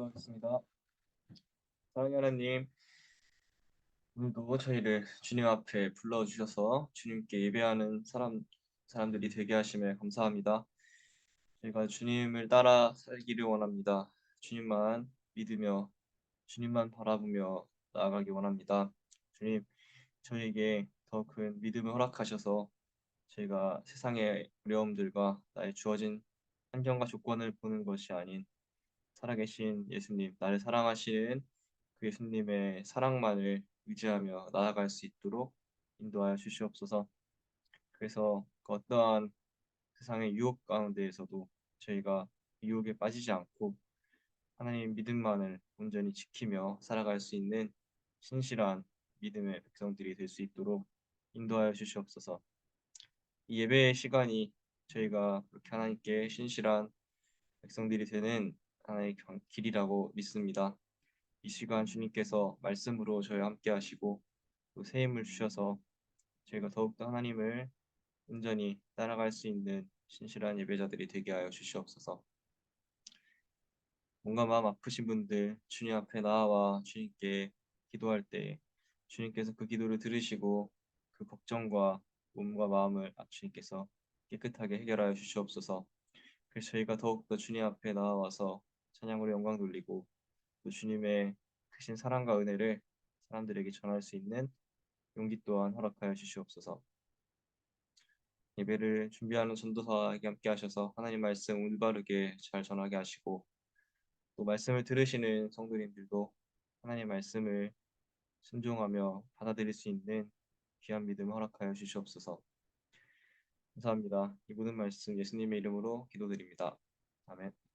기도하겠습니다. 사랑하는 하나님, 오늘도 저희를 주님 앞에 불러주셔서 주님께 예배하는 사람, 사람들이 되게 하심에 감사합니다. 저희가 주님을 따라 살기를 원합니다. 주님만 믿으며 주님만 바라보며 나아가기 원합니다. 주님, 저희에게 더 큰 믿음을 허락하셔서 저희가 세상의 어려움들과 나의 주어진 환경과 조건을 보는 것이 아닌 살아계신 예수님, 나를 사랑하시는 그 예수님의 사랑만을 의지하며 나아갈 수 있도록 인도하여 주시옵소서. 그래서 그 어떠한 세상의 유혹 가운데에서도 저희가 유혹에 빠지지 않고 하나님 믿음만을 온전히 지키며 살아갈 수 있는 신실한 믿음의 백성들이 될 수 있도록 인도하여 주시옵소서. 이 예배의 시간이 저희가 그렇게 하나님께 신실한 백성들이 되는 하나의 길이라고 믿습니다. 이 시간 주님께서 말씀으로 저희와 함께 하시고 또 새 힘을 주셔서 저희가 더욱더 하나님을 온전히 따라갈 수 있는 신실한 예배자들이 되게 하여 주시옵소서. 뭔가 마음 아프신 분들 주님 앞에 나와 주님께 기도할 때 주님께서 그 기도를 들으시고 그 걱정과 몸과 마음을 주님께서 깨끗하게 해결하여 주시옵소서. 그래서 저희가 더욱더 주님 앞에 나와서 찬양으로 영광 돌리고 또 주님의 크신 사랑과 은혜를 사람들에게 전할 수 있는 용기 또한 허락하여 주시옵소서. 예배를 준비하는 전도사에게 함께 하셔서 하나님 말씀 올바르게 잘 전하게 하시고 또 말씀을 들으시는 성도님들도 하나님 말씀을 순종하며 받아들일 수 있는 귀한 믿음 허락하여 주시옵소서. 감사합니다. 이 모든 말씀 예수님의 이름으로 기도드립니다. 아멘.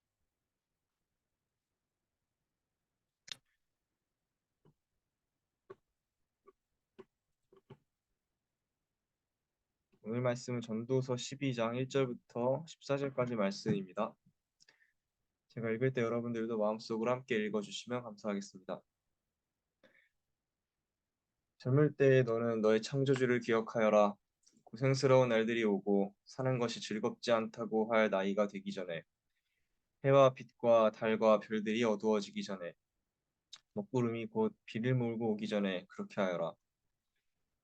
오늘 말씀은 전도서 12장 1절부터 14절까지 말씀입니다. 제가 읽을 때 여러분들도 마음속으로 함께 읽어주시면 감사하겠습니다. 젊을 때에 너는 너의 창조주를 기억하여라. 고생스러운 날들이 오고 사는 것이 즐겁지 않다고 할 나이가 되기 전에 해와 빛과 달과 별들이 어두워지기 전에 먹구름이 곧 비를 몰고 오기 전에 그렇게 하여라.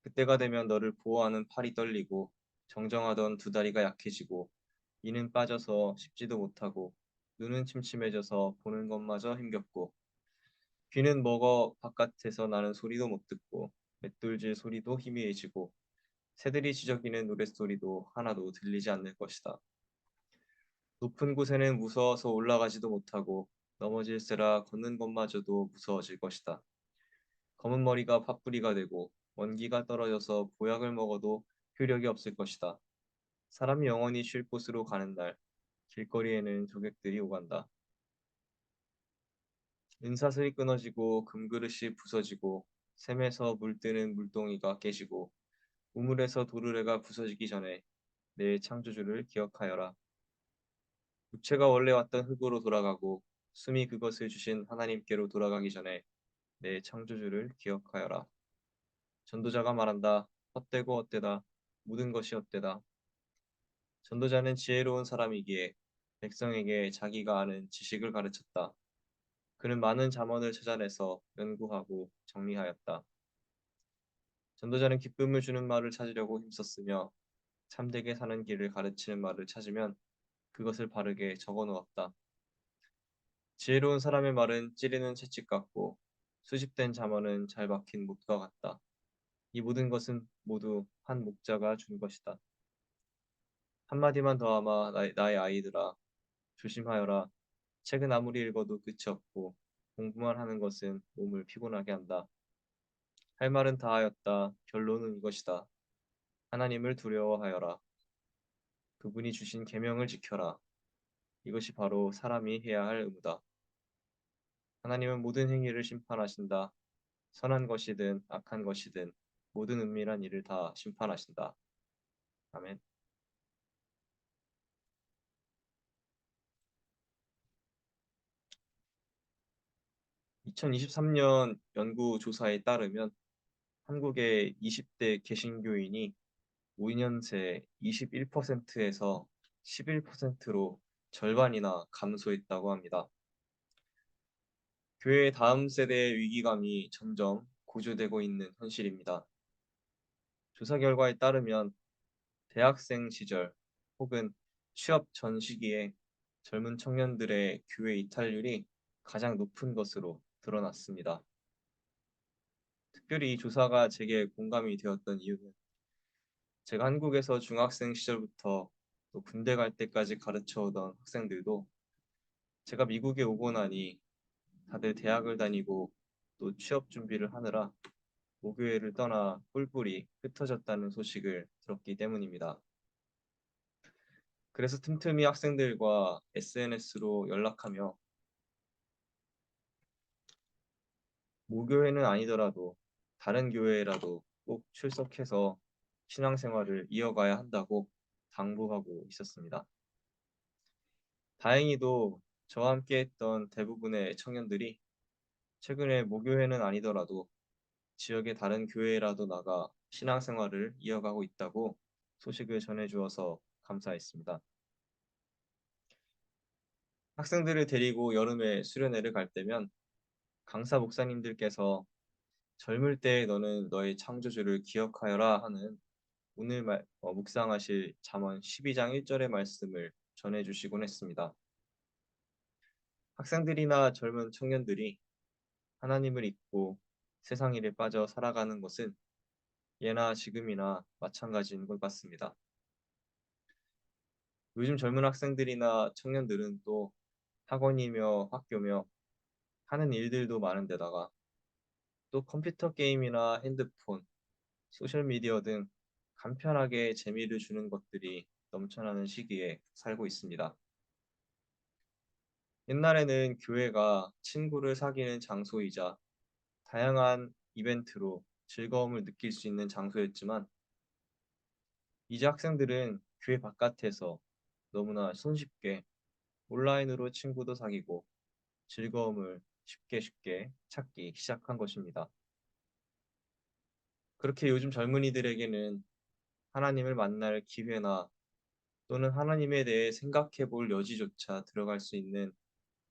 그때가 되면 너를 보호하는 팔이 떨리고 정정하던 두 다리가 약해지고 이는 빠져서 씹지도 못하고 눈은 침침해져서 보는 것마저 힘겹고 귀는 먹어 바깥에서 나는 소리도 못 듣고 맷돌질 소리도 희미해지고 새들이 지저귀는 노랫소리도 하나도 들리지 않는 것이다. 높은 곳에는 무서워서 올라가지도 못하고 넘어질세라 걷는 것마저도 무서워질 것이다. 검은 머리가 팥뿌리가 되고 원기가 떨어져서 보약을 먹어도 효력이 없을 것이다. 사람이 영원히 쉴 곳으로 가는 날, 길거리에는 조객들이 오간다. 은사슬이 끊어지고 금그릇이 부서지고 샘에서 물뜨는 물동이가 깨지고 우물에서 도르래가 부서지기 전에 내 창조주를 기억하여라. 육체가 원래 왔던 흙으로 돌아가고 숨이 그것을 주신 하나님께로 돌아가기 전에 내 창조주를 기억하여라. 전도자가 말한다. 헛되고 헛되다. 모든 것이 헛되다. 전도자는 지혜로운 사람이기에 백성에게 자기가 아는 지식을 가르쳤다. 그는 많은 잠언을 찾아내서 연구하고 정리하였다. 전도자는 기쁨을 주는 말을 찾으려고 힘썼으며 참되게 사는 길을 가르치는 말을 찾으면 그것을 바르게 적어 놓았다. 지혜로운 사람의 말은 찌르는 채찍 같고 수집된 잠언은 잘 박힌 못과 같다. 이 모든 것은 모두 한 목자가 준 것이다. 한마디만 더 아마 나의, 나의 아이들아 조심하여라. 책은 아무리 읽어도 끝이 없고 공부만 하는 것은 몸을 피곤하게 한다. 할 말은 다 하였다. 결론은 이것이다. 하나님을 두려워하여라. 그분이 주신 계명을 지켜라. 이것이 바로 사람이 해야 할 의무다. 하나님은 모든 행위를 심판하신다. 선한 것이든 악한 것이든 모든 은밀한 일을 다 심판하신다. 아멘. (2023년) 연구 조사에 따르면 한국의 20대 개신교인이 5년 새 21%에서 11%로 절반이나 감소했다고 합니다. 교회의 다음 세대의 위기감이 점점 고조되고 있는 현실입니다. 조사 결과에 따르면 대학생 시절 혹은 취업 전 시기에 젊은 청년들의 교회 이탈률이 가장 높은 것으로 드러났습니다. 특별히 이 조사가 제게 공감이 되었던 이유는 제가 한국에서 중학생 시절부터 또 군대 갈 때까지 가르쳐 오던 학생들도 제가 미국에 오고 나니 다들 대학을 다니고 또 취업 준비를 하느라 모교회를 떠나 뿔뿔이 흩어졌다는 소식을 들었기 때문입니다. 그래서 틈틈이 학생들과 SNS로 연락하며 모교회는 아니더라도 다른 교회라도 꼭 출석해서 신앙생활을 이어가야 한다고 당부하고 있었습니다. 다행히도 저와 함께 했던 대부분의 청년들이 최근에 모교회는 아니더라도 지역의 다른 교회라도 나가 신앙생활을 이어가고 있다고 소식을 전해주어서 감사했습니다. 학생들을 데리고 여름에 수련회를 갈 때면 강사 목사님들께서 젊을 때 너는 너의 창조주를 기억하여라 하는 오늘 말, 어, 묵상하실 잠언 12장 1절의 말씀을 전해주시곤 했습니다. 학생들이나 젊은 청년들이 하나님을 잊고 세상 일에 빠져 살아가는 것은 예나 지금이나 마찬가지인 것 같습니다. 요즘 젊은 학생들이나 청년들은 또 학원이며 학교며 하는 일들도 많은데다가 또 컴퓨터 게임이나 핸드폰, 소셜미디어 등 간편하게 재미를 주는 것들이 넘쳐나는 시기에 살고 있습니다. 옛날에는 교회가 친구를 사귀는 장소이자 다양한 이벤트로 즐거움을 느낄 수 있는 장소였지만 이제 학생들은 교회 바깥에서 너무나 손쉽게 온라인으로 친구도 사귀고 즐거움을 쉽게 쉽게 찾기 시작한 것입니다. 그렇게 요즘 젊은이들에게는 하나님을 만날 기회나 또는 하나님에 대해 생각해 볼 여지조차 들어갈 수 있는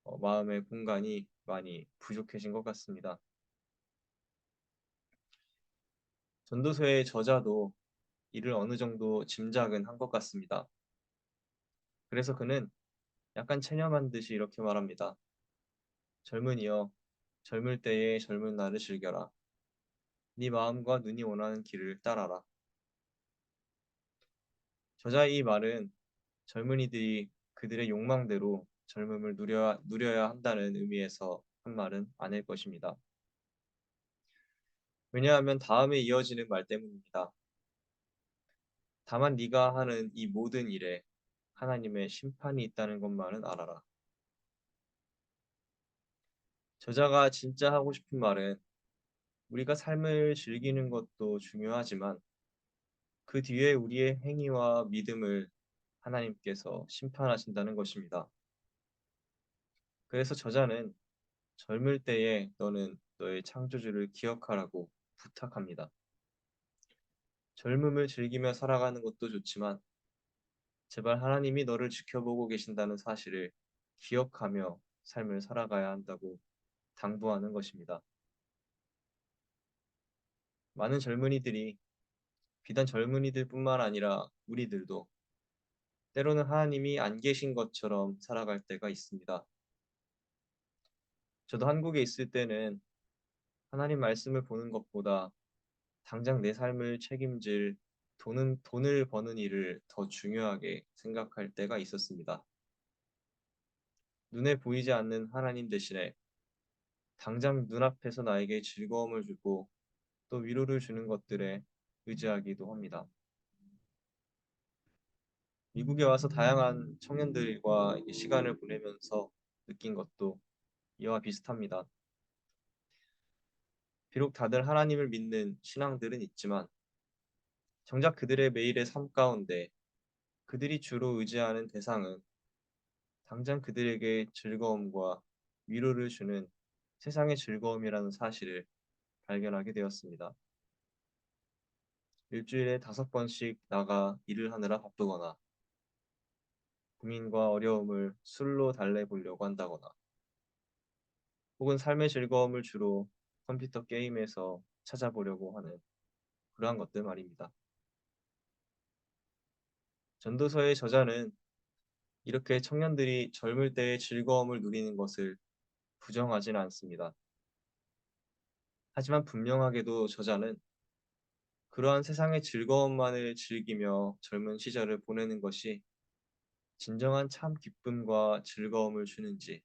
어, 마음의 공간이 많이 부족해진 것 같습니다. 전도서의 저자도 이를 어느 정도 짐작은 한 것 같습니다. 그래서 그는 약간 체념한 듯이 이렇게 말합니다. 젊은이여, 젊을 때에 젊은 날을 즐겨라. 네 마음과 눈이 원하는 길을 따라라. 저자의 이 말은 젊은이들이 그들의 욕망대로 젊음을 누려, 누려야 한다는 의미에서 한 말은 아닐 것입니다. 왜냐하면 다음에 이어지는 말 때문입니다. 다만 네가 하는 이 모든 일에 하나님의 심판이 있다는 것만은 알아라. 저자가 진짜 하고 싶은 말은 우리가 삶을 즐기는 것도 중요하지만 그 뒤에 우리의 행위와 믿음을 하나님께서 심판하신다는 것입니다. 그래서 저자는 젊을 때에 너는 너의 창조주를 기억하라고 부탁합니다. 젊음을 즐기며 살아가는 것도 좋지만 제발 하나님이 너를 지켜보고 계신다는 사실을 기억하며 삶을 살아가야 한다고 당부하는 것입니다. 많은 젊은이들이 비단 젊은이들뿐만 아니라 우리들도 때로는 하나님이 안 계신 것처럼 살아갈 때가 있습니다. 저도 한국에 있을 때는 하나님 말씀을 보는 것보다 당장 내 삶을 책임질 돈은 돈을 버는 일을 더 중요하게 생각할 때가 있었습니다. 눈에 보이지 않는 하나님 대신에 당장 눈앞에서 나에게 즐거움을 주고 또 위로를 주는 것들에 의지하기도 합니다. 미국에 와서 다양한 청년들과 시간을 보내면서 느낀 것도 이와 비슷합니다. 비록 다들 하나님을 믿는 신앙들은 있지만 정작 그들의 매일의 삶 가운데 그들이 주로 의지하는 대상은 당장 그들에게 즐거움과 위로를 주는 세상의 즐거움이라는 사실을 발견하게 되었습니다. 일주일에 다섯 번씩 나가 일을 하느라 바쁘거나 고민과 어려움을 술로 달래보려고 한다거나 혹은 삶의 즐거움을 주로 컴퓨터 게임에서 찾아보려고 하는 그러한 것들 말입니다. 전도서의 저자는 이렇게 청년들이 젊을 때의 즐거움을 누리는 것을 부정하지는 않습니다. 하지만 분명하게도 저자는 그러한 세상의 즐거움만을 즐기며 젊은 시절을 보내는 것이 진정한 참 기쁨과 즐거움을 주는지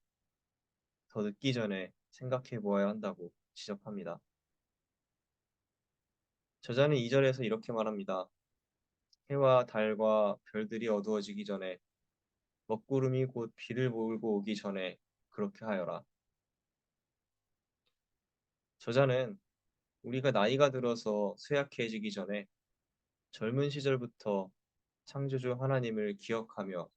더 늦기 전에 생각해 보아야 한다고 지적합니다. 저자는 2절에서 이렇게 말합니다. 해와 달과 별들이 어두워지기 전에 먹구름이 곧 비를 몰고 오기 전에 그렇게 하여라. 저자는 우리가 나이가 들어서 쇠약해지기 전에 젊은 시절부터 창조주 하나님을 기억하며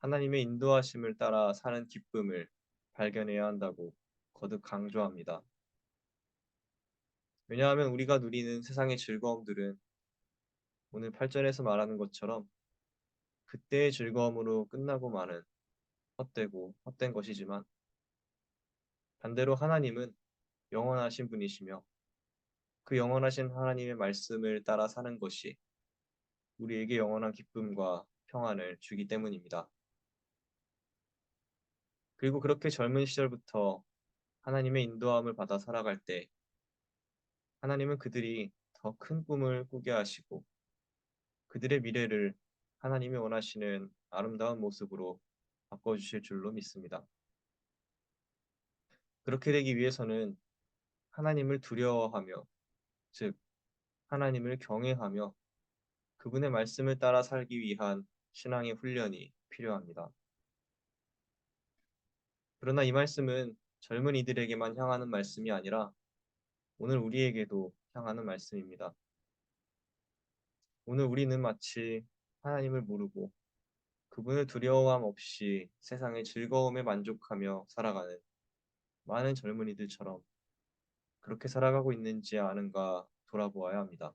하나님의 인도하심을 따라 사는 기쁨을 발견해야 한다고 거듭 강조합니다. 왜냐하면 우리가 누리는 세상의 즐거움들은 오늘 8절에서 말하는 것처럼 그때의 즐거움으로 끝나고 마는 헛되고 헛된 것이지만 반대로 하나님은 영원하신 분이시며 그 영원하신 하나님의 말씀을 따라 사는 것이 우리에게 영원한 기쁨과 평안을 주기 때문입니다. 그리고 그렇게 젊은 시절부터 하나님의 인도함을 받아 살아갈 때 하나님은 그들이 더 큰 꿈을 꾸게 하시고 그들의 미래를 하나님이 원하시는 아름다운 모습으로 바꿔주실 줄로 믿습니다. 그렇게 되기 위해서는 하나님을 두려워하며 즉 하나님을 경외하며 그분의 말씀을 따라 살기 위한 신앙의 훈련이 필요합니다. 그러나 이 말씀은 젊은 이들에게만 향하는 말씀이 아니라 오늘 우리에게도 향하는 말씀입니다. 오늘 우리는 마치 하나님을 모르고 그분을 두려워함 없이 세상의 즐거움에 만족하며 살아가는 많은 젊은이들처럼 그렇게 살아가고 있는지 아는가 돌아보아야 합니다.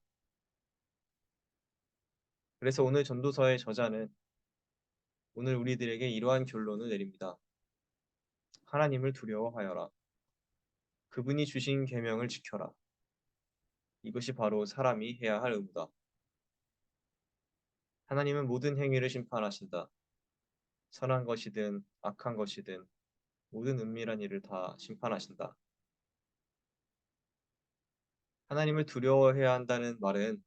그래서 오늘 전도서의 저자는 오늘 우리들에게 이러한 결론을 내립니다. 하나님을 두려워하여라. 그분이 주신 계명을 지켜라. 이것이 바로 사람이 해야 할 의무다. 하나님은 모든 행위를 심판하신다. 선한 것이든 악한 것이든 모든 은밀한 일을 다 심판하신다. 하나님을 두려워해야 한다는 말은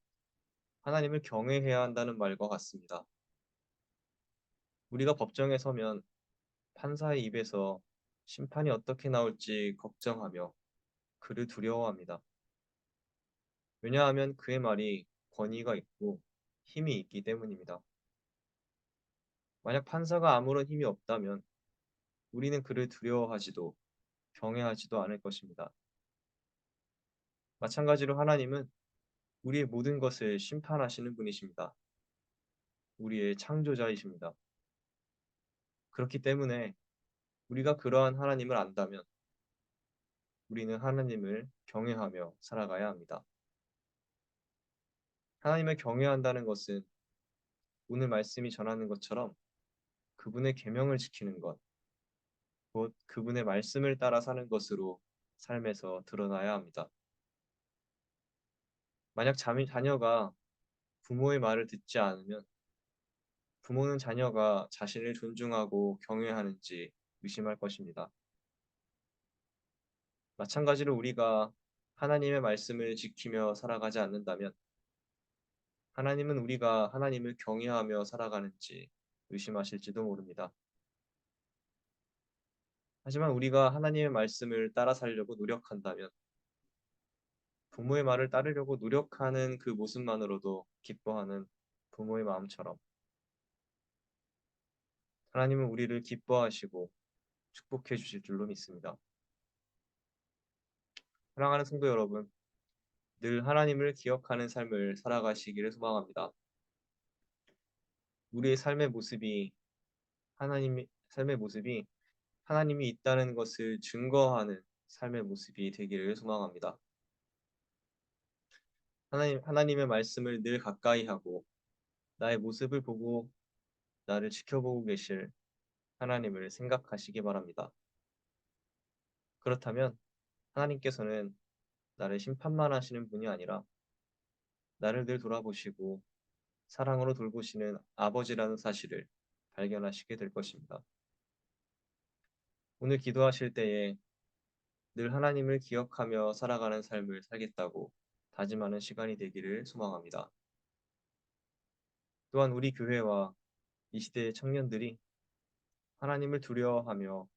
하나님을 경외해야 한다는 말과 같습니다. 우리가 법정에 서면 판사의 입에서 심판이 어떻게 나올지 걱정하며 그를 두려워합니다. 왜냐하면 그의 말이 권위가 있고 힘이 있기 때문입니다. 만약 판사가 아무런 힘이 없다면 우리는 그를 두려워하지도 경외하지도 않을 것입니다. 마찬가지로 하나님은 우리의 모든 것을 심판하시는 분이십니다. 우리의 창조자이십니다. 그렇기 때문에 우리가 그러한 하나님을 안다면 우리는 하나님을 경외하며 살아가야 합니다. 하나님을 경외한다는 것은 오늘 말씀이 전하는 것처럼 그분의 계명을 지키는 것, 곧 그분의 말씀을 따라 사는 것으로 삶에서 드러나야 합니다. 만약 자녀가 부모의 말을 듣지 않으면 부모는 자녀가 자신을 존중하고 경외하는지 의심할 것입니다. 마찬가지로 우리가 하나님의 말씀을 지키며 살아가지 않는다면 하나님은 우리가 하나님을 경외하며 살아가는지 의심하실지도 모릅니다. 하지만 우리가 하나님의 말씀을 따라 살려고 노력한다면 부모의 말을 따르려고 노력하는 그 모습만으로도 기뻐하는 부모의 마음처럼 하나님은 우리를 기뻐하시고 축복해 주실 줄로 믿습니다. 사랑하는 성도 여러분, 늘 하나님을 기억하는 삶을 살아가시기를 소망합니다. 우리의 삶의 모습이 하나님의 삶의 모습이 하나님이 있다는 것을 증거하는 삶의 모습이 되기를 소망합니다. 하나님, 하나님의 말씀을 늘 가까이 하고 나의 모습을 보고 나를 지켜보고 계실 하나님을 생각하시기 바랍니다. 그렇다면 하나님께서는 나를 심판만 하시는 분이 아니라 나를 늘 돌아보시고 사랑으로 돌보시는 아버지라는 사실을 발견하시게 될 것입니다. 오늘 기도하실 때에 늘 하나님을 기억하며 살아가는 삶을 살겠다고 다짐하는 시간이 되기를 소망합니다. 또한 우리 교회와 이 시대의 청년들이 하나님을 두려워하며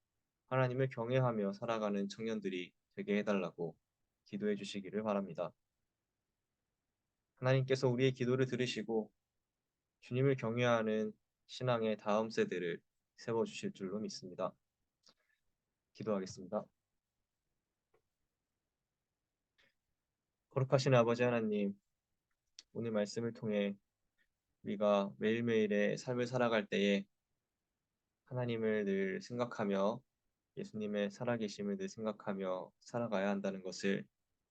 하나님을 경외하며 살아가는 청년들이 되게 해달라고 기도해 주시기를 바랍니다. 하나님께서 우리의 기도를 들으시고 주님을 경외하는 신앙의 다음 세대를 세워 주실 줄로 믿습니다. 기도하겠습니다. 거룩하신 아버지 하나님, 오늘 말씀을 통해 우리가 매일매일의 삶을 살아갈 때에 하나님을 늘 생각하며 예수님의 살아계심을 늘 생각하며 살아가야 한다는 것을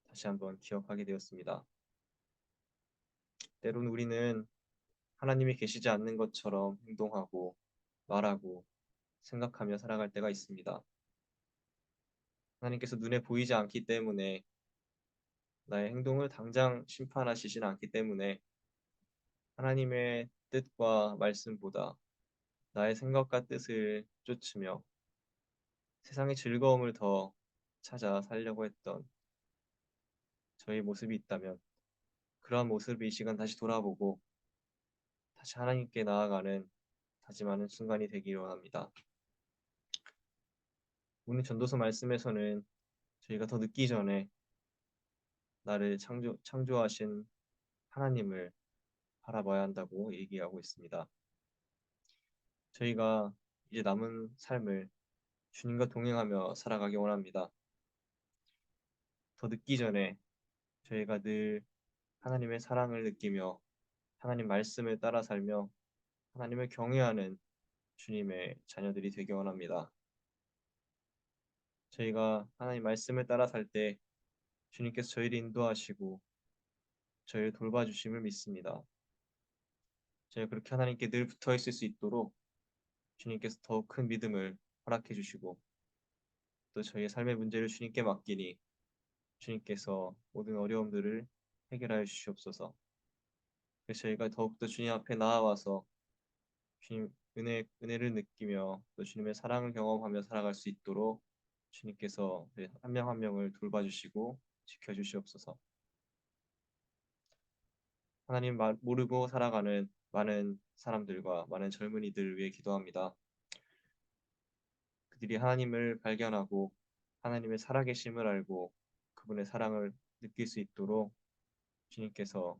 다시 한번 기억하게 되었습니다. 때론 우리는 하나님이 계시지 않는 것처럼 행동하고 말하고 생각하며 살아갈 때가 있습니다. 하나님께서 눈에 보이지 않기 때문에 나의 행동을 당장 심판하시진 않기 때문에 하나님의 뜻과 말씀보다 나의 생각과 뜻을 쫓으며 세상의 즐거움을 더 찾아 살려고 했던 저의 모습이 있다면 그러한 모습을 이 시간 다시 돌아보고 다시 하나님께 나아가는 다짐하는 순간이 되기를 원합니다. 오늘 전도서 말씀에서는 저희가 더 늦기 전에 나를 창조, 창조하신 하나님을 바라봐야 한다고 얘기하고 있습니다. 저희가 이제 남은 삶을 주님과 동행하며 살아가기 원합니다. 더 늦기 전에 저희가 늘 하나님의 사랑을 느끼며 하나님 말씀을 따라 살며 하나님을 경외하는 주님의 자녀들이 되기 원합니다. 저희가 하나님 말씀을 따라 살 때 주님께서 저희를 인도하시고 저희를 돌봐주심을 믿습니다. 저희가 그렇게 하나님께 늘 붙어 있을 수 있도록 주님께서 더 큰 믿음을 허락해 주시고 또 저희의 삶의 문제를 주님께 맡기니 주님께서 모든 어려움들을 해결하여 주시옵소서. 그래서 저희가 더욱더 주님 앞에 나아와서 주님 은혜 은혜를 느끼며 또 주님의 사랑을 경험하며 살아갈 수 있도록 주님께서 한 명한 명을 돌봐주시고 지켜주시옵소서. 하나님 모르고 살아가는 많은 사람들과 많은 젊은이들을 위해 기도합니다. 그들이 하나님을 발견하고 하나님의 살아계심을 알고 그분의 사랑을 느낄 수 있도록 주님께서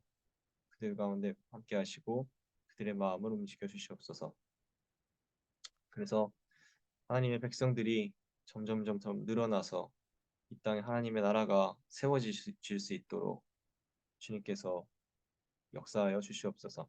그들 가운데 함께 하시고 그들의 마음을 움직여 주시옵소서. 그래서 하나님의 백성들이 점점 점점 늘어나서 이 땅에 하나님의 나라가 세워질 수 있도록 주님께서 역사하여 주시옵소서.